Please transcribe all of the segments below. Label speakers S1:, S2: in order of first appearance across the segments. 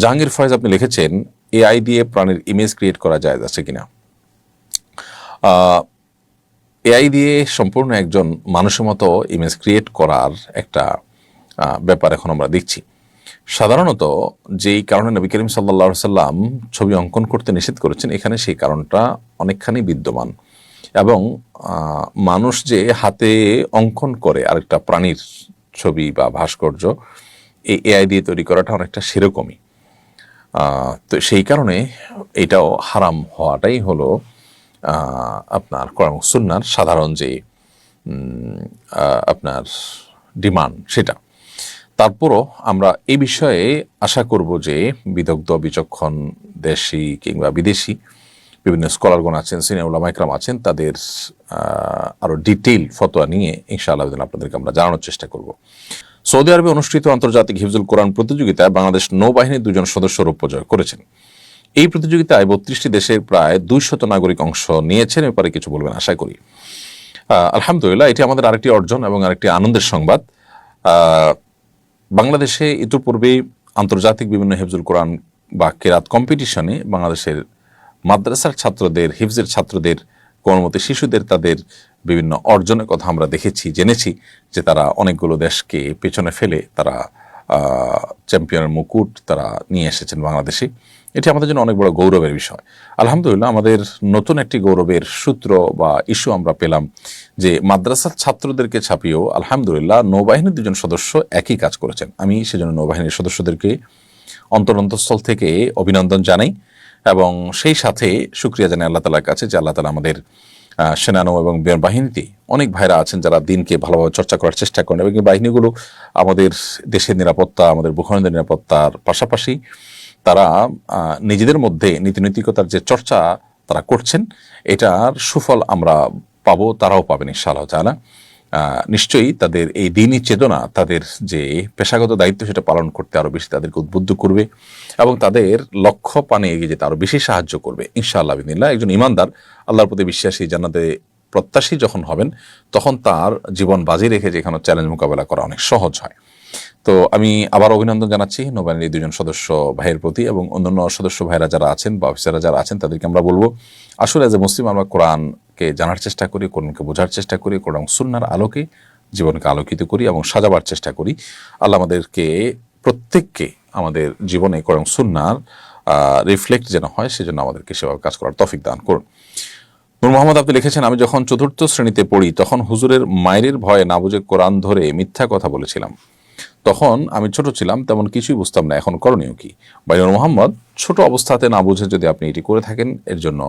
S1: জাহাঙ্গীর ফয়েজ আপনি লিখেছেন এআই দিয়ে প্রাণীর ইমেজ ক্রিয়েট করা যায়, আছে কিনা? এআই দিয়ে সম্পূর্ণ একজন মানুষের মতো ইমেজ ক্রিয়েট করার একটা ব্যাপার এখন আমরা দেখছি। সাধারণত যেই কারণে নবী করিম সাল্লা সাল্লাম ছবি অঙ্কন করতে নিষেধ করেছেন, এখানে সেই কারণটা অনেকখানি বিদ্যমান। এবং মানুষ যে হাতে অঙ্কন করে আরেকটা প্রাণীর ছবি বা ভাস্কর্য, এই এআই দিয়ে তৈরি করাটা অনেকটা সেরকমই। তো সেই কারণে এটাও হারাম হওয়াটাই হলো আপনার কোরআন সুন্নার সাধারণ যে আপনার ডিমান্ড সেটা। তারপরও আমরা এই বিষয়ে আশা করব যে বিদগ্ধ, বিচক্ষণ দেশি কিংবা বিদেশি বিভিন্ন স্কলারগণ আছেন, সিনিয়র উলামাইকরাম আছেন, তাদের আরও আরও ডিটেইল ফতোয়া নিয়ে ইনশাআল্লাহ আপনাদেরকে আমরা জানানোর চেষ্টা করব। সৌদি আরবে অনুষ্ঠিত আন্তর্জাতিক হিফজুল কোরআন প্রতিযোগিতায় বাংলাদেশ নৌবাহিনীর দুজন সদস্য রৌপ্য জয় করেছেন। এই প্রতিযোগিতায় বত্রিশটি দেশের প্রায় দুইশত নাগরিক অংশ নিয়েছেন ব্যাপারে কিছু বলবেন আশা করি। আলহামদুলিল্লাহ, এটি আমাদের আরেকটি অর্জন এবং আরেকটি আনন্দের সংবাদ। বাংলাদেশে ইতিপূর্বে আন্তর্জাতিক বিভিন্ন হিফজুল কোরআন বা কেরাত কম্পিটিশনে বাংলাদেশের মাদ্রাসার ছাত্রদের, হিফজের ছাত্রদের কর্মতে শিশুদের তাদের বিভিন্ন অর্জনের কথা আমরা দেখেছি, জেনেছি যে তারা অনেকগুলো দেশকে পেছনে ফেলে তারা চ্যাম্পিয়নের মুকুট তারা নিয়ে এসেছেন বাংলাদেশে। এটি আমাদের জন্য অনেক বড় গৌরবের বিষয়। আলহামদুলিল্লাহ, আমাদের নতুন একটি গৌরবের সূত্র বা ইস্যু আমরা পেলাম যে মাদ্রাসার ছাত্রদেরকে ছাপিয়েও আলহামদুলিল্লাহ নৌবাহিনীর দুজন সদস্য একই কাজ করেছেন। আমি সেজন্য নৌবাহিনীর সদস্যদেরকে অন্তরন্তস্থল থেকে অভিনন্দন জানাই। এবং সেই সাথে সুক্রিয়া জানাই আল্লাহ তালার কাছে যে আল্লাহ তালা আমাদের সেনানো এবং বিমান বাহিনীতে অনেক ভাইরা আছেন যারা দিনকে ভালোভাবে চর্চা করার চেষ্টা করেন এবং এই বাহিনীগুলো আমাদের দেশের নিরাপত্তা আমাদের ভূখণ্ডের নিরাপত্তার পাশাপাশি তারা নিজেদের মধ্যে নীতিনৈতিকতার যে চর্চা তারা করছেন এটার সুফল আমরা পাবো তারাও পাবেন ইনশাআল্লাহ আহ, নিশ্চয়ই তাদের এই দিনই চেতনা তাদের যে পেশাগত দায়িত্ব সেটা পালন করতে আরও বেশি তাদেরকে উদ্বুদ্ধ করবে এবং তাদের লক্ষ্য পানে এগিয়ে যেতে আরও বেশি সাহায্য করবে, ইনশাআল্লাহ বিদিল্লাহ একজন ইমানদার আল্লাহর প্রতি বিশ্বাসী জানাতে প্রত্যাশী যখন হবেন, তখন তার জীবন বাজি রেখে যেখানে চ্যালেঞ্জ মোকাবেলা করা অনেক সহজ হয়। তো আমি আবার অভিনন্দন জানাচ্ছি নৌবাহিনীর দুজন সদস্য ভাইয়ের প্রতি এবং অন্যান্য সদস্য ভাইরা যারা আছেন বা অফিসাররা যারা আছেন, তাদেরকে আমরা বলব, আসলে এ মুসলিম আমরা কোরআনকে জানার চেষ্টা করি, কোরআনকে বোঝার চেষ্টা করি, কোরআন সুন্নার আলোকে জীবনকে আলোকিত করি এবং সাজাবার চেষ্টা করি। আল্লাহ আমাদেরকে প্রত্যেককে আমাদের জীবনে কোরআন সুন্নার রিফ্লেক্ট যেন হয়, সেজন্য আমাদেরকে সেভাবে কাজ করার তফিক দান করুন। নূর মোহাম্মদ আপনি লিখেছেন, আমি যখন চতুর্থ শ্রেণীতে পড়ি, তখন হুজুরের মায়ের ভয়ে না বুঝে কোরআন ধরে মিথ্যা কথা বলেছিলাম। তখন আমি ছোট ছিলাম, তেমন কিছুই বুঝতাম না, এখন করণীয় কি? বাইনুর মোহাম্মদ, ছোট অবস্থাতে না বুঝে যদি আপনি এটি করে থাকেন, এর জন্য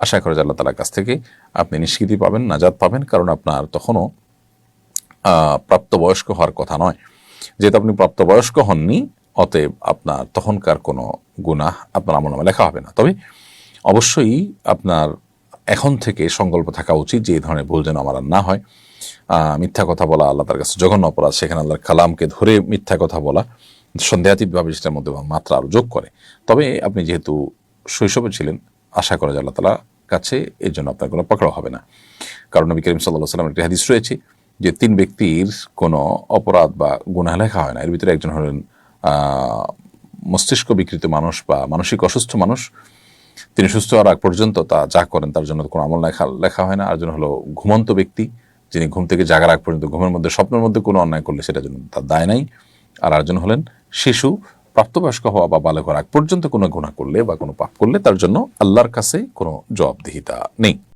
S1: আশা করে আল্লাহ তালার কাছ থেকে আপনি নিষ্কৃতি পাবেন নাজাদ পাবেন, কারণ আপনার তখনও প্রাপ্তবয়স্ক হওয়ার কথা নয়। যেহেতু আপনি প্রাপ্তবয়স্ক হননি, অতএব আপনার তখনকার কোনো গুনাহ আপনার আমল নামে লেখা হবে না। তবে অবশ্যই আপনার এখন থেকে সংকল্প থাকা উচিত যে এই ধরনের ভুল যেন আমার আর না হয়। মিথ্যা কথা বলা আল্লাহ তার কাছে জঘন্য অপরাধ, সেখানে আল্লাহর কালামকে ধরে মিথ্যা কথা বলা সন্দেহাতীতভাবে সেটার মধ্যে মাত্রা আরও যোগ করে। তবে আপনি যেহেতু শৈশবে ছিলেন আশা করা যায় আল্লাহ তালা কাছে এর জন্য আপনার কোনো পকড়া হবে না। কারণ নবী করিম সাল্লাহ সাল্লামের একটি হাদিস রয়েছে যে তিন ব্যক্তির কোনো অপরাধ বা গুণা লেখা হয় না। এর ভিতরে একজন হলেন মস্তিষ্ক বিকৃত মানুষ বা মানসিক অসুস্থ মানুষ। তিনি সুস্থ হওয়ার আগ পর্যন্ত তা যা করেন তার জন্য কোনো আমল লেখা লেখা হয় না। আরেকজন হলো ঘুমন্ত ব্যক্তি, যিনি ঘুম থেকে জাগার আগ পর্যন্ত ঘুমের মধ্যে, স্বপ্নের মধ্যে কোনো অন্যায় করলে সেটার জন্য তার দায় নাই। আর আরেকজন হলেন শিশু প্রাপ্তবয়স্ক হওয়া বা বালেঘর আগ পর্যন্ত কোনো গুণা করলে বা কোনো পাপ করলে তার জন্য আল্লাহর কাছে কোনো জবাবদিহিতা নেই।